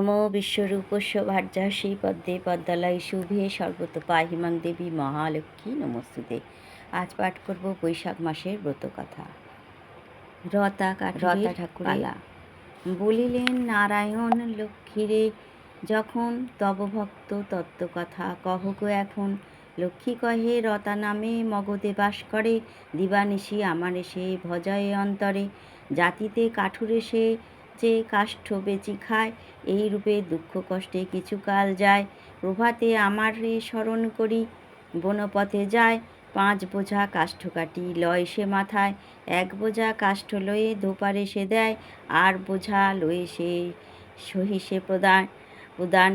নমো বিশ্বরূপস্য ভার্যাসী পদ্মে পদ্মালয় শুভে সর্বতপা হিমাং দেবী মহালক্ষ্মী নমস্তুতে। আজ পাঠ করব বৈশাখ মাসের ব্রত কথা রতা রতা ঠাকুরালা বলিলেন নারায়ণ লক্ষ্মীরে যখন তব ভক্ত তত্ত্বকথা কহ গো এখন। লক্ষ্মী কহে রতা নামে মগধে বাস করে দিবানিশি আমার এসে ভজয়ে অন্তরে। জাতিতে কাঠুরে সে যে কাষ্ঠ বেচি খায়, এই রূপে দুঃখ কষ্টে কিছুকাল যায়। প্রভাতে আমার রে স্মরণ করি, বনপথে যায়। পাঁচ বোঝা কাষ্ঠ কাটি লয় সে মাথায়, এক বোঝা কাষ্ঠ লয়ে ধোপারে সে দেয়, আর বোঝা লয়ে সে সহিসে প্রদান। প্রদান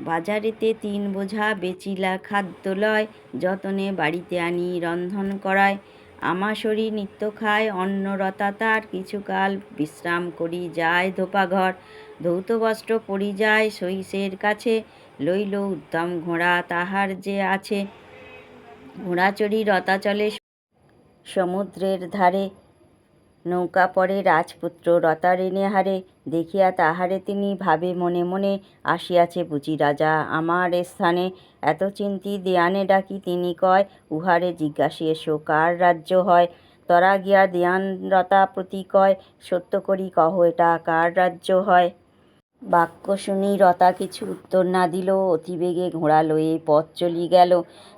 বাজারেতে তিন বোঝা বেচিলা খাদ্য লয়, যতনে বাড়িতে আনি রন্ধন করায়। আমা শরীর নিত্য খায়, অন্নরতা তার কিছুকাল বিশ্রাম করি যায় ধোপাঘর ধৌত বস্ত্র যায় সহিসের কাছে, লইল উদ্যম ঘোড়া তাহার যে আছে। ঘোড়া চড়ি রতা চলে সমুদ্রের ধারে নৌকা পরে রাজপুত্র রতারিণে হারে, দেখিয়া তাহারে তিনি ভাবে মনে মনে আসিয়াছে বুঝি রাজা, আমার স্থানে এত চিন্তি দেয়ানে ডাকি তিনি কয়, উহারে জিজ্ঞাসি এসো, কার রাজ্য হয়? তরা গিয়া দেয়ানরতা প্রতি কয়, সত্য করি কহ এটা কার রাজ্য হয়? বাক্য শুনি রতা কিছু উত্তর না দিল, অতিবেগে ঘোড়া লয়ে পথ চলি গেল।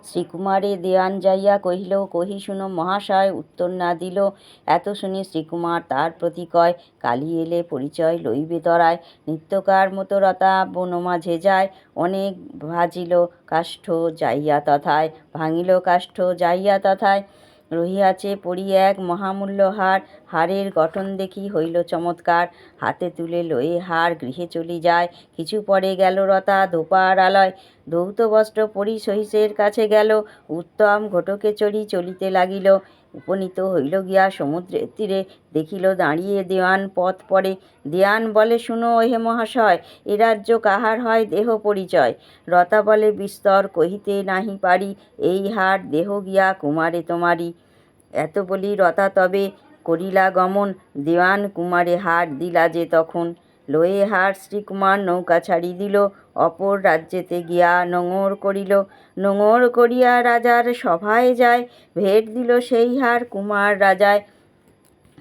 শ্রীকুমারে দেয়ান যাইয়া কহিল, কহি শুনো মহাশয়, উত্তর না দিল। এত শুনি শ্রীকুমার তার প্রতি কয়, কালি এলে পরিচয় লইবে তরায়। নিত্যকার মতো রতা বন মাঝে যায়, অনেক ভাজিল কাষ্ঠ যাইয়া তথায়, ভাঙিল কাষ্ঠ যাইয়া তথায়। রহিয়াছে পড়ি এক মহামূল্য হার। হারের গঠন দেখি হইল চমৎকার। হাতে তুলে লয়ে হার গৃহে চলি যায়। কিছু পরে গেল রতা ধোপার আলয়। ধৌত বস্ত্র পরি সহিসের কাছে গেল। উত্তম ঘটকে চড়ি চলিতে লাগিল। উপনীত হইল গিয়া সমুদ্রের তীরে, দেখিল দাঁড়িয়ে দেওয়ান পথ পড়ে। দেয়ান বলে, শুনো হে মহাশয়, এ রাজ্য কাহার হয় দেহ পরিচয় রতা বলে, বিস্তর কহিতে নাহি পারি, এই হার দেহ গিয়া কুমারে তোমারি এত বলি রতা তবে করিলা গমন। দেওয়ান কুমারে হার দিলা যে তখন। লয়ে হার শ্রীকুমার নৌকা ছাড়ি দিল। অপর রাজ্যেতে গিয়া নোঙর করিল। নোঙর করিয়া রাজার সভায় যায়, ভেট দিল সেই হার কুমার রাজায়।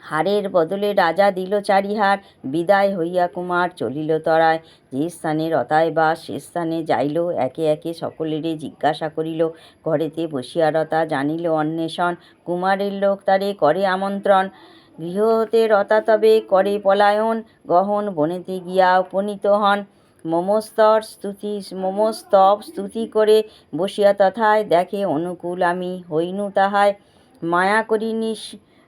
হারের বদলে রাজা দিল চারিহার, বিদায় হইয়া কুমার চলিল তরায়। যে স্থানে রতায় বা সে স্থানে যাইল, একে একে সকলেরে জিজ্ঞাসা করিল, ঘরেতে বসিয়া রতা জানিল অন্বেষণ? কুমারের লোক তারে করে আমন্ত্রণ? গৃহ হতে রতা তবে করে পলায়ন? গহন বনেতে গিয়া উপনীত হন? মমস্তর স্তুতি মমস্তব স্তুতি করে বসিয়া তথায় দেখে অনুকূল আমি হইনু তাহায়। মায়া করি নিস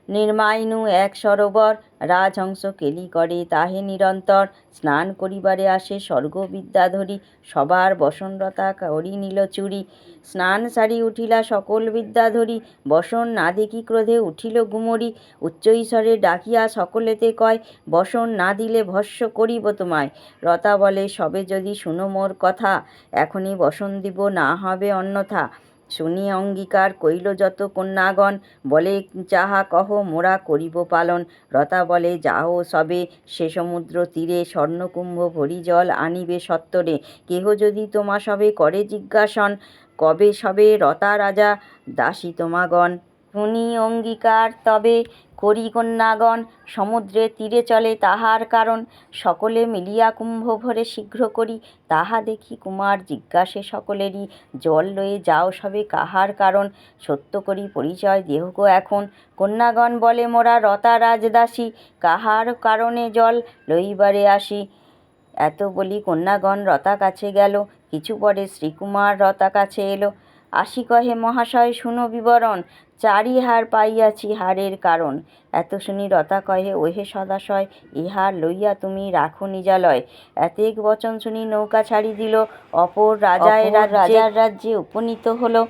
নির্মাইনু এক সরোবর, রাজহংস কেলি করে তাহে নিরন্তর, স্নান করিবারে আসে স্বর্গবিদ্যাধরী সবার বসনরতা করি নিল চুরি। স্নান সারি উঠিলা সকল বিদ্যাধরী বসন না দেখি ক্রোধে উঠিল গুমরি। উচ্চৈস্বরে ডাকিয়া সকলেতে কয়, বসন না দিলে ভস্য করিব তোমায়। রতা বলে, সবে যদি শুনো মোর কথা, এখনই বসন দিব, না হবে অন্যথা। শুনি অঙ্গীকার কইল যত কন্যাগণ, বলে, যাহা কহ মোরা করিব পালন। রতা বলে, যাও সবে সে সমুদ্র তীরে স্বর্ণকুম্ভ ভরি জল আনিবে সত্তরে। কেহ যদি তোমা সবে করে জিজ্ঞাসন, কবে সবে রতা রাজা দাসী তোমাগণ? শুনি অঙ্গীকার তবে করি কন্যাগণ সমুদ্রের তীরে চলে তাহার কারণ। সকলে মিলিয়া কুম্ভ ভরে শীঘ্র করি। তাহা দেখি কুমার জিজ্ঞাসে সকলেরই, জল লয়ে যাও সবে কাহার কারণ? সত্য করি পরিচয় দেহগ এখন? কন্যাগণ বলে, মোরা রতা রাজদাসী, কাহার কারণে জল লইবারে আসি? এত বলি কন্যাগণ রতা কাছে গেল। কিছু পরে শ্রীকুমার রতা কাছে এলো। আসি কহে মহাশয়, শুনো বিবরণ। চারি হার পাইয়াছি হারের কারণ। এত শুনি রতা কহে ওহে সদাশয় ইহার লইয়া তুমি রাখো নিজালয়। এতেক বচন শুনি নৌকা ছাড়ি দিল। অপর রাজায় রাজার রাজ্যে উপনীত হলো।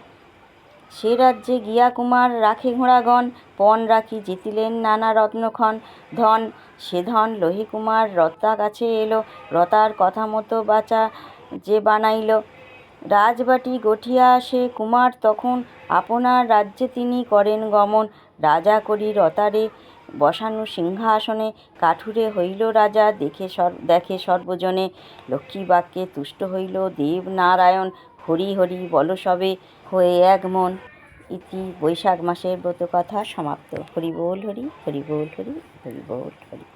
সে রাজ্যে গিয়া কুমার রাখে ঘোড়াগণ পণ রাখি জিতিলেন নানা রত্নক্ষণ। ধন সে ধন লোহে কুমার রতা কাছে এলো। রতার কথা মতো বাঁচা যে বানাইল। রাজবাটি গঠিয়া আসে কুমার তখন আপনার রাজ্যে তিনি করেন গমন। রাজা করি রতারে বসানো সিংহাসনে কাঠুরে হইল রাজা, দেখে সর, দেখে সর্বজনে লক্ষ্মী বাক্যে তুষ্ট হইল দেবনারায়ণ হরি হরি, বল সবে, হয়ে এক মন। ইতি বৈশাখ মাসের ব্রত কথা সমাপ্ত। হরি বল হরি হরি বল হরি হরি বল হরি।